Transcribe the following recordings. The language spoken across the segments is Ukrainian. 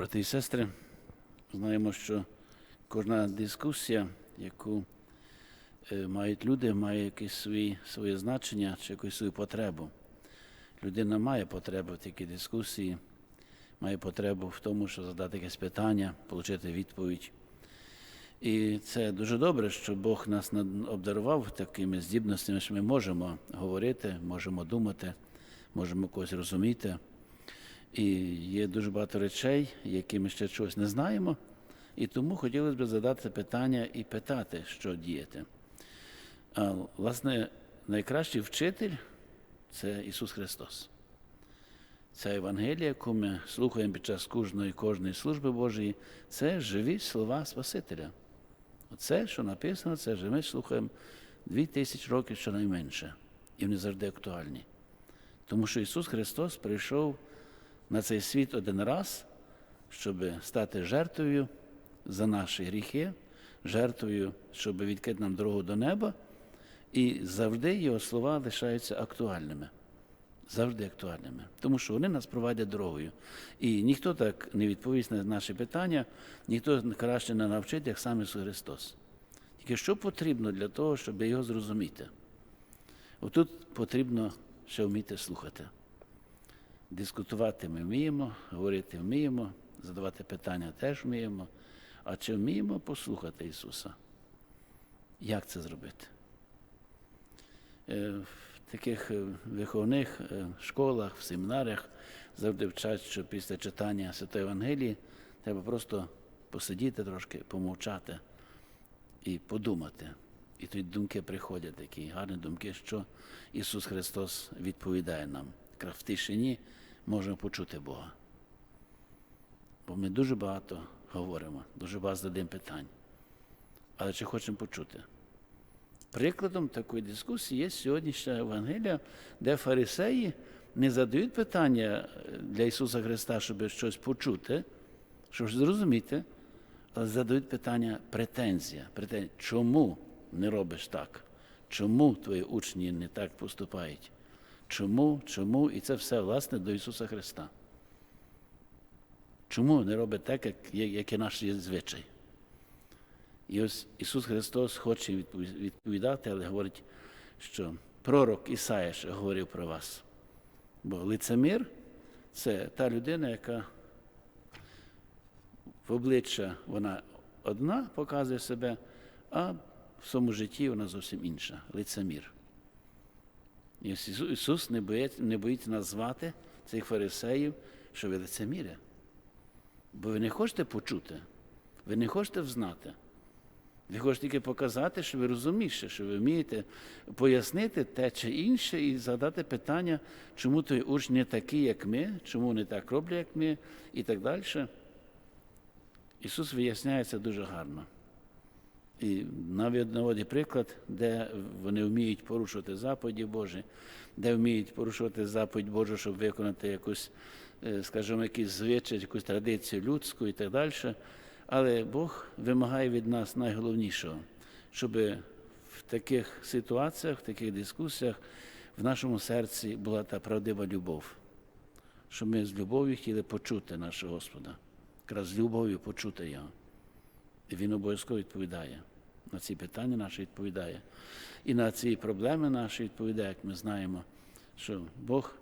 Брати і сестри, знаємо, що кожна дискусія, яку е, мають люди, має якесь свої, своє значення чи якусь свою потребу. Людина має потребу в такій дискусії, має потребу в тому, щоб задати якесь питання, отримати відповідь. І це дуже добре, що Бог нас обдарував такими здібностями, що ми можемо говорити, можемо думати, можемо когось розуміти. І є дуже багато речей, які ми ще чогось не знаємо, і тому хотілося б задати питання і питати, що діяти. А, власне, найкращий вчитель це Ісус Христос. Ця Євангелія, яку ми слухаємо під час кожної кожної служби Божої, це живі слова Спасителя. Оце, що написано, це ж ми слухаємо дві тисячі років щонайменше, і вони завжди актуальні. Тому що Ісус Христос прийшов на цей світ один раз, щоб стати жертвою за наші гріхи, жертвою, щоб відкрити нам дорогу до неба, і завжди Його слова лишаються актуальними. Завжди актуальними, тому що вони нас проводять дорогою. І ніхто так не відповість на наші питання, ніхто краще не навчить, як сам Ісус Христос. Тільки що потрібно для того, щоб його зрозуміти? Отут потрібно ще вміти слухати. Дискутувати ми вміємо, говорити вміємо, задавати питання теж вміємо. А чи вміємо послухати Ісуса? Як це зробити? Е, В таких е, виховних е, школах, в семінарах завжди вчать, що після читання Святої Євангелії треба просто посидіти трошки, помовчати і подумати. І тоді думки приходять такі гарні думки, що Ісус Христос відповідає нам. Якраз в тишині можемо почути Бога. Бо ми дуже багато говоримо, дуже багато задаємо питань. Але чи хочемо почути? Прикладом такої дискусії є сьогоднішня Євангелія, де фарисеї не задають питання для Ісуса Христа, щоб щось почути, щоб зрозуміти, але задають питання претензія. претензія. Чому не робиш так? Чому твої учні не так поступають? Чому, чому? І це все, власне, до Ісуса Христа. Чому не робить так, як, як є наш звичай? І ось Ісус Христос хоче відповідати, але говорить, що пророк Ісая ще говорив про вас. Бо лицемір це та людина, яка в обличчя вона одна показує себе, а в своєму житті вона зовсім інша лицемір. Ісус не боїться, не боїться назвати цих фарисеїв, що ви лицеміри. Бо ви не хочете почути, ви не хочете взнати. Ви хочете тільки показати, що ви розумієте, що ви вмієте пояснити те чи інше і задати питання, чому той учень не такий, як ми, чому вони так роблять, як ми, і так далі. Ісус виясняє це дуже гарно. І навіть наводить приклад, де вони вміють порушувати заповіді Божі, де вміють порушувати заповідь Божу, щоб виконати якусь, е, скажімо, якісь звичай, якусь традицію людську і так далі. Але Бог вимагає від нас найголовнішого, щоб в таких ситуаціях, в таких дискусіях в нашому серці була та правдива любов, щоб ми з любов'ю хотіли почути нашого Господа, якраз з любов'ю почути Його. І він обов'язково відповідає. На ці питання наші відповідає. І на ці проблеми наші відповідає, як ми знаємо, що Бог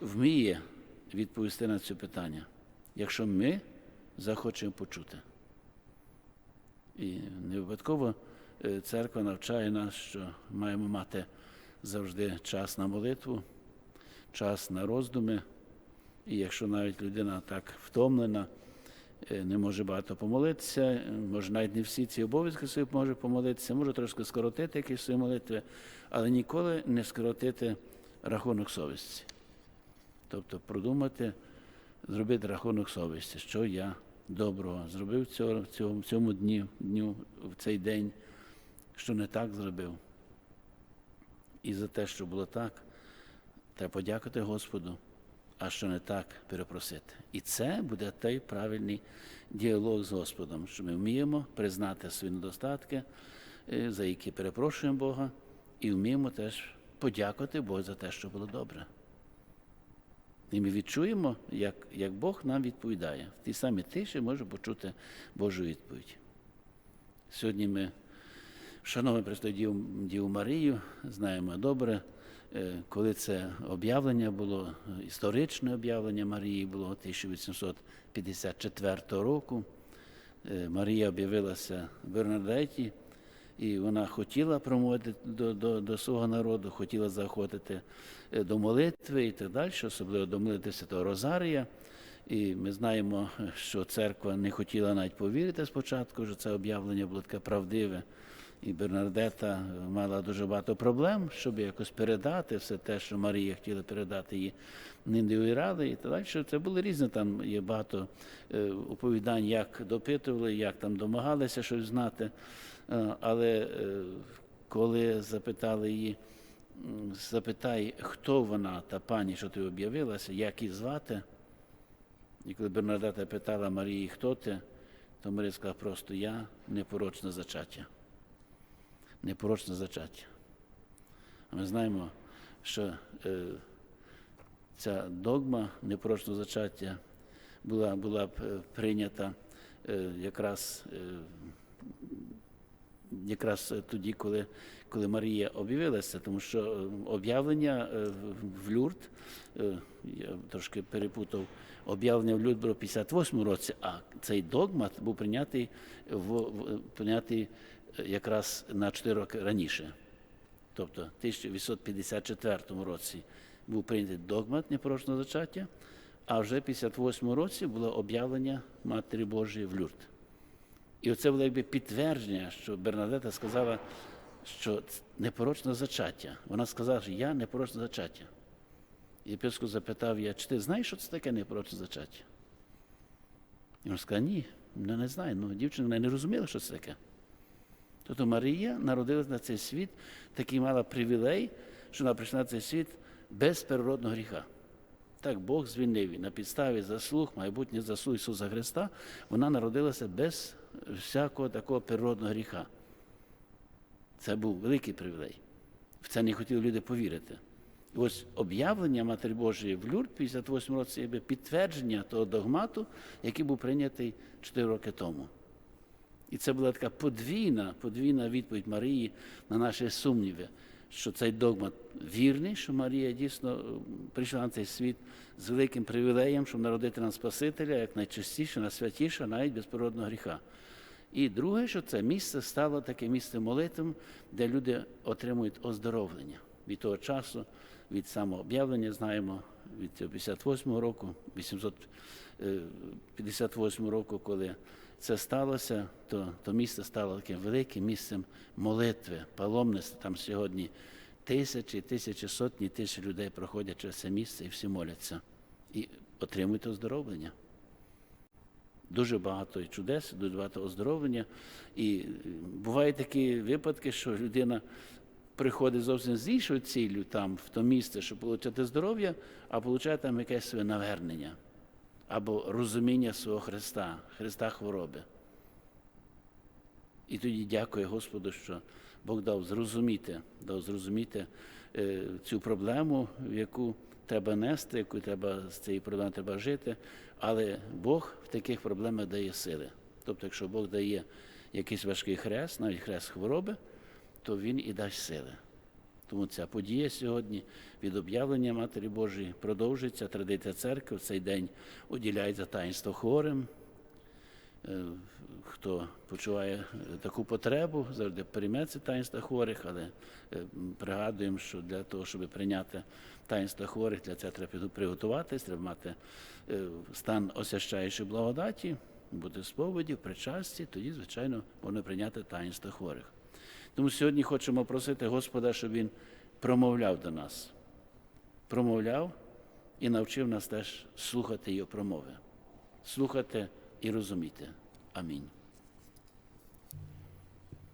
вміє відповісти на це питання, якщо ми захочемо почути. І не випадково е, церква навчає нас, що маємо мати завжди час на молитву, час на роздуми. І якщо навіть людина так втомлена, не може багато помолитися, е, може навіть не всі ці обов'язки свої може помолитися, може трошки скоротити якісь свої молитви, але ніколи не скоротити рахунок совісті. Тобто продумати, зробити рахунок совісті, що я доброго зробив цього, в в цьому дні, дню, в цей день, що не так зробив. І за те, що було так, треба подякувати Господу, а що не так, перепросити. І це буде той правильний діалог з Господом, що ми вміємо признати свої недостатки, е, за які перепрошуємо Бога, і вміємо теж подякувати Богу за те, що було добре. І ми відчуємо, як, як Бог нам відповідає. В тій самій тиші може почути Божу відповідь. Сьогодні ми вшановуємо Пресвяту Діву, Марію, знаємо добре, коли це об'явлення було, е, історичне об'явлення Марії було 1854 року. Е, Марія об'явилася в Бернадеті, і вона хотіла промовити до, до, до свого народу, хотіла заохотити е, до молитви і так далі, особливо до молитви Святого Розарія. І ми знаємо, що церква не хотіла навіть повірити спочатку, що це об'явлення було таке правдиве. І Бернардета мала дуже багато проблем, щоб якось передати все те, що Марія хотіла передати їй Ниндію ради і так далі. Це були різні там є багато е, оповідань, як допитували, як там домагалися щось знати. Е, Але е, коли запитали її, запитай, хто вона, та пані, що ти об'явилася, як її звати. І коли Бернадета питала Марії, хто ти, то Марія сказала просто я непорочне зачаття. Непорочне зачаття. Ми знаємо, що е, ця догма непорочного зачаття була, була е, прийнята е, якраз, е, якраз тоді, коли, коли Марія об'явилася, тому що е, об'явлення е, в- Люрд, е, я трошки перепутав, об'явлення в Люрд було в 58 році, а цей догмат був прийнятий, в, в- прийнятий якраз на 4 роки раніше. Тобто в 1854 році був прийнятий догмат непорочного зачаття, а вже в 58 році було об'явлення Матері Божої в Люрд. І оце було якби підтвердження, що Бернадета сказала, що непорочне зачаття. Вона сказала, що я непорочне зачаття. І єпископ запитав я, чи ти знаєш, що це таке непорочне зачаття? І він сказав, ні, не знаю. Ну, дівчина не розуміла, що це таке. Тобто Марія народилась на цей світ, такий мала привілей, що вона прийшла на цей світ без первородного гріха. Так Бог звільнив її на підставі заслуг, майбутніх заслуг Ісуса Христа, вона народилася без всякого такого природного гріха. Це був великий привілей. В це не хотіли люди повірити. І ось об'явлення Матері Божої в Люрд 58 році якби підтвердження того догмату, який був прийнятий 4 роки тому. І це була така подвійна, подвійна відповідь Марії на наші сумніви, що цей догмат вірний, що Марія дійсно е, прийшла на цей світ з великим привілеєм, щоб народити нам Спасителя як найчастіше, найсвятіше, навіть без природного гріха. І друге, що це місце стало таке місце молитв, де люди отримують оздоровлення. Від того часу, від самого об'явлення, знаємо, від цього 58 року, 858 року, коли це сталося, то, то місце стало таким великим місцем молитви, паломництва. Там сьогодні тисячі, тисячі, сотні тисяч людей проходять через це місце і всі моляться і отримують оздоровлення. Дуже багато чудес, дуже багато оздоровлення. І е, бувають такі випадки, що людина приходить зовсім з іншою ціллю там, в то місце, щоб отримати здоров'я, а отримує там якесь своє навернення або розуміння свого Христа, Христа хвороби. І тоді дякую Господу, що Бог дав зрозуміти, дав зрозуміти е, цю проблему, в яку треба нести, яку треба з цією проблемою треба жити. Але Бог в таких проблемах дає сили. Тобто, якщо Бог дає якийсь важкий хрест, навіть хрест хвороби, то Він і дасть сили. Тому ця подія сьогодні від об'явлення Матері Божої продовжується. Традиція церкви в цей день уділяється таїнство хворим. Е, Хто почуває е, таку потребу, завжди прийме це таїнство хворих, але е, пригадуємо, що для того, щоб прийняти таїнство хворих, для цього треба приготуватись, треба мати стан осящаючої благодаті, бути в сповіді, в причасті, тоді, звичайно, можна прийняти таїнство хворих. Тому сьогодні хочемо просити Господа, щоб Він промовляв до нас, промовляв і навчив нас теж слухати його промови, слухати і розуміти. Амінь.